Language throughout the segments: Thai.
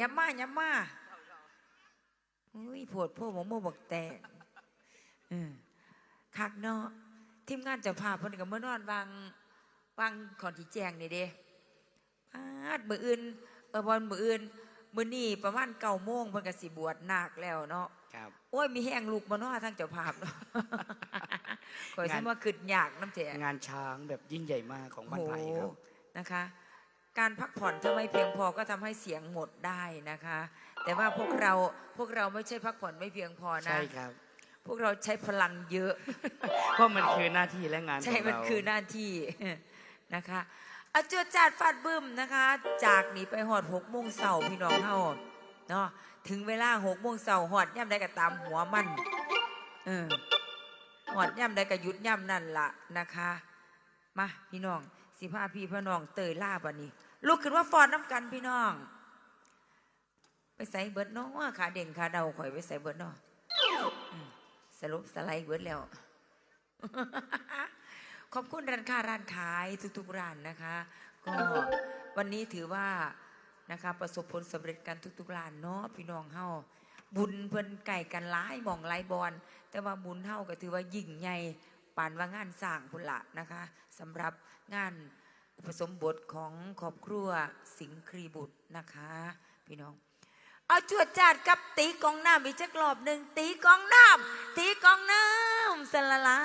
ยับมายับมาอุ้ยโผดพวกหมอโมบักแตกเออคักเนาะทีมงานเจะพาพเพิ่นกับเมื่อนอนวางวางขอนที่แจงนี่เด้ปาดมืออื่นเออบอลมืออื่นมือนี่ประมาณเก้าโมงเพิ่นก็สิบวชนาคแล้วเนาะครับโอ้ยมีแห้งลูกบ่เนาะทั้งเจ้าภาพเนาะข่อยสิงานว่าขึ้นยากน้ำแท้งานช้างแบบยิ่งใหญ่มากของบ้านไผ่ครับโอ้โหนะคะ การพักผ่อนถ้าไม่เพียงพอก็ทำให้เสียงหมดได้นะคะ แต่ว่าพวกเราพวกเราไม่ใช่พักผ่อนไม่เพียงพอนะใช่ครับ พวกเราใช้พลังเยอะ เพราะมันคือหน้าที่และงานใช่ของมันเราคือหน้าที่นะคะอาจวดจาดฟาดบึ้มนะคะ จากนี้ไปหอดหกโมงเสาพี่น้องเฮาเนาะถึงเวลาหกโมงเสาหอดย่ำได้ก็ตามหัวมันเออหอดย่ำได้ก็หยุดย่ำนั่นละนะคะ มาพี่น้องสิพาพี่พี่น้องเตยล่าบันนี้ ลุกขึ้นว่าฟอนน้ำกันพี่น้อง ไปใส่เบิร์ดเน้องขาเด่งขาเดาข่อยไปใส่เบิร์ดเนาะอืมสรุปสไลด์เบิร์ดแล้ว ขอบคุณร้านค้าร้านขายทุกๆร้านนะคะ ก็วันนี้ถือว่านะคะประสบผลสำเร็จกันทุกๆร้านเนาะพี่น้องเฮาบุญเพิ่นไก่กันหลายมองหลายบอลแต่ว่าบุญเฮาก็ถือว่ายิ่งใหญ่ปานว่างานสร้างพุ่นละนะคะสำหรับงาน อุปสมบทของครอบครัวสิงห์ครีบุตรนะคะ พี่น้อง เอาจวดจาดกับตีกองน้ำอีกจักรอบหนึ่งตีกองน้ำตีกองน้ำสลาลา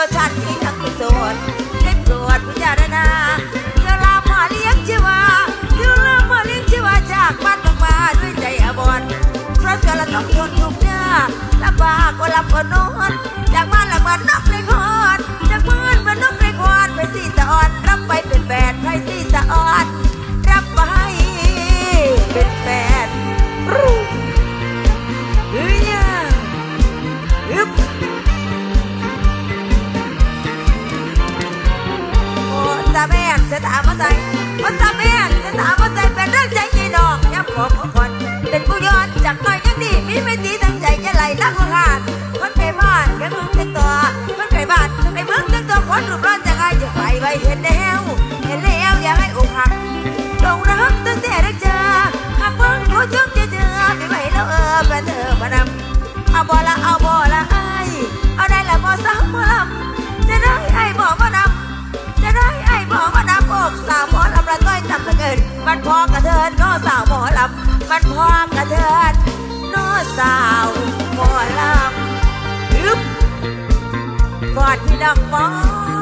ตัวฉันที่ทั้งเป็นโสดเล่นโปรดพิจารณาเดี๋ยวลามาเลี้ยงชีวาเดี๋ยวลามาเลี้ยงชีวาจากบ้านลงมาด้วยใจอบอนเพราะเธอละต้องทนทุกข์ยากลำบากก็ลำก็นอนจากบ้านละเหมือนนกในคอนจากมือนเหมือนนกในคอนไปสีสะอ่อนรับไปเป็นแฟนไปสีสะอ่อน จากน้อยังดีมีไม่ดีตั้งใจจะไหลนักละขาดคนไก่บ้านแค่มึงเป็นตัวคนไก่บ้านไอ้เบิ้งตั้งตัวคนรูปร่างจะไงจะไปไปเห็นแล้วเห็นแล้วอยากให้อกหักลงรักตั้งแต่ได้เจอหากเบิ้งรู้จัจะเจอไม่ไหวแล้วเออเป็นเธอมานำเอาบ่ละเอาบ่ละไอ้เอาได้ละบ่ซ้ำมาลำจะได้ไอ้บ่กมานำจะได้ไอ้บ่กมานำอกสาวหมอลำละก้อยจำละเกินมันพอกระเทินก็สาวหมอลำ มันพอกระเทินน้สาวหมอลำยึบกอดพี่น้องมอ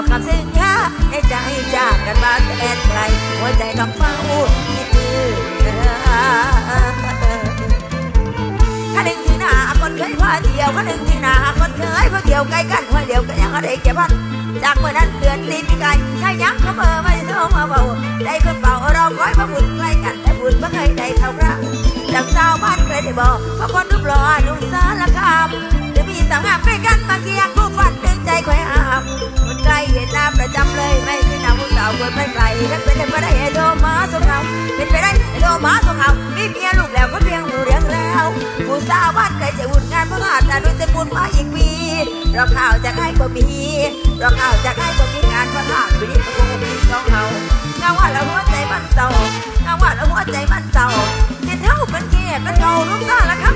ว่าคำสัญญาในใจจากกันมาแสนไกลหัวใจน้องเฝ้าคิดถึงข้าหนึ่งที่หน้าคนเคยพาเที่ยวข้าหนึ่งที่หน้าคนเคยพาเที่ยวใกล้กันหัวเดียวก็ยังอะไรเก็บพันจากเมื่อนั้นเดือนสีปีไก่ใช่ยังเขาเบอร์ไม่โทรมาเบาใจคนเป่าเราคอยมาบุญใกล้กันแต่บุญไม่เคยได้เท่าครั้งจากสาวบ้านเคยได้บอกเพราะคนรูปหล่อนุ่งสารคามหรือมีสาวงามใกล้กันมาเคียงคู่ฝันดึงใจคอยอามคนไกล เห็นหน้าประจำเลยไม่ที่หน้าผู้สาวคนไม่ไกลถ้าเป็นไปได้ให้โทรมาสงคราเป็นไปได้ให้โทรมาสงครามมีเมียลูกแล้วก็เพียงหูเรียงแล้วผู้สาวบ้านใครจะวุ่นงานเพราะขาดแต่ด้วยจะบุญมาอีกปีเราข่าวจะให้บ่มีเราข่าวจะให้บ่มีงานเพราะขาดปีนี้ก็คงมีสองเฮาเงาว่าแล้วหัวใจมันเศร้าเงาว่าแล้วหัวใจมันเศร้าจิตเท่าเป็นเกียเป็นเก่าลูกสาวละครั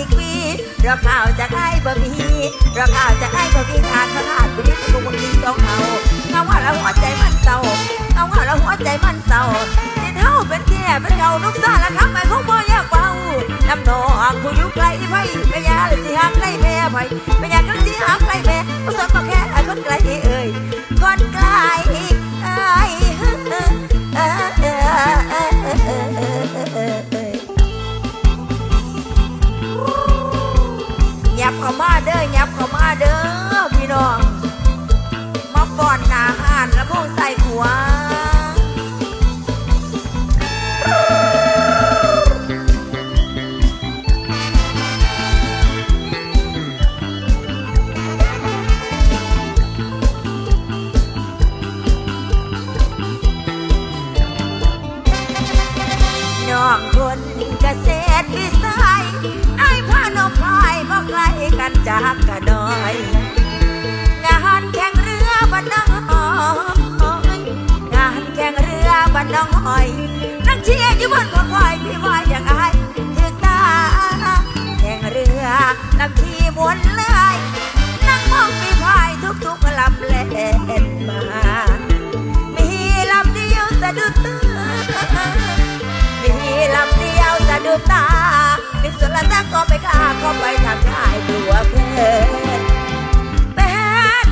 อีกปีเราข่าวจะให้บ่มีเราข่าวจะให้บ่มีงานเพราะขาดปีนี้ก็คงมีต้องเอาเงาว่าแล้วหัวใจมันเศร้าเงาว่าแล้วหัวใจมันเศร้าจิตเท่าเป็นแค่เป็นเก่าลูกสาละครับไม่คงบ่ยากเบาน้ำนองผู้อยู่ไกลไผไม่อยากเลยสิห่างใกล้แม่ไผไม่อยากกันสิห่างใกล้แม่ผู้สนก็แค่คนไกลเอ่ย บเข้ามาเด้อยับเข้ามาเด้อพี่น้อง มาป้อนหนาหารแล้วพวกใส่หัวน้านจากกะดอย งานแข่งเรือบ้านน้องหอยงานแข่งเรือบ้านน้องหอย นึกสุดละตั้งก็ไม่กล้าเข้าไปทางชายตัวเพนเป็น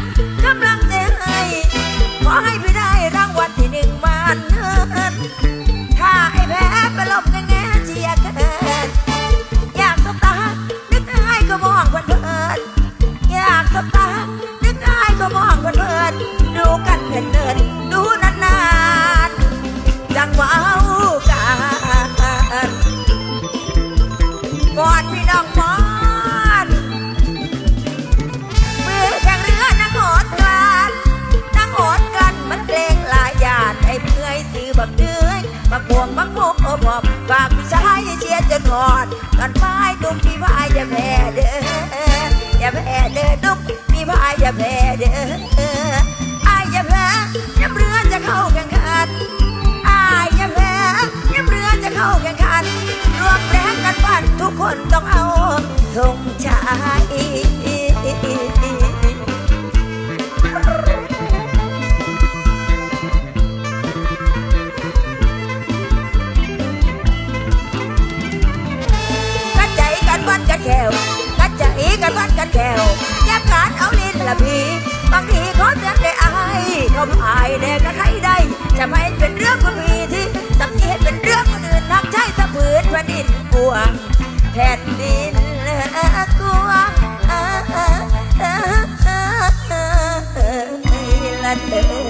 กำลังใจให้ขอให้พี่ได้รางวัลที่หนึ่งมาเนินถ้าไอ้แพ้ไปลบกันแง่เชียร์เกินอยากสบตา นึกให้ก็มองเพลินอยากสบตา นึกให้ก็มองเพลินดูกันเพลินดูนา บักบวงบักโมกบอบฝากพี่ชายเชียร์จนหอดกันไม้ตุ้มพี่พายอย่าแพ้เด้ออย่าแพ้เด้อตุ้มพี่พายอย่าแพ้เด้ออายอย่าแพ้น้ำเรือจะเข้าแข่งขันอายอย่าแพ้ยัเรือจะเข้าแข่งขันรวมแรงกันบ้านทุกคนต้องเอาธงชัย กันพัดกันแก้วแยกการเอาลินละพีบางทีเขาเตือนได้อายเขาพายแดกก็ะไทได้ จะไม่เป็นเรื่องคนมีที่สำเนียเป็นเรื่องคนอื่นทักใช้สะพืนแผ่นดินกลัวแผ่นดินกลัวละเธอ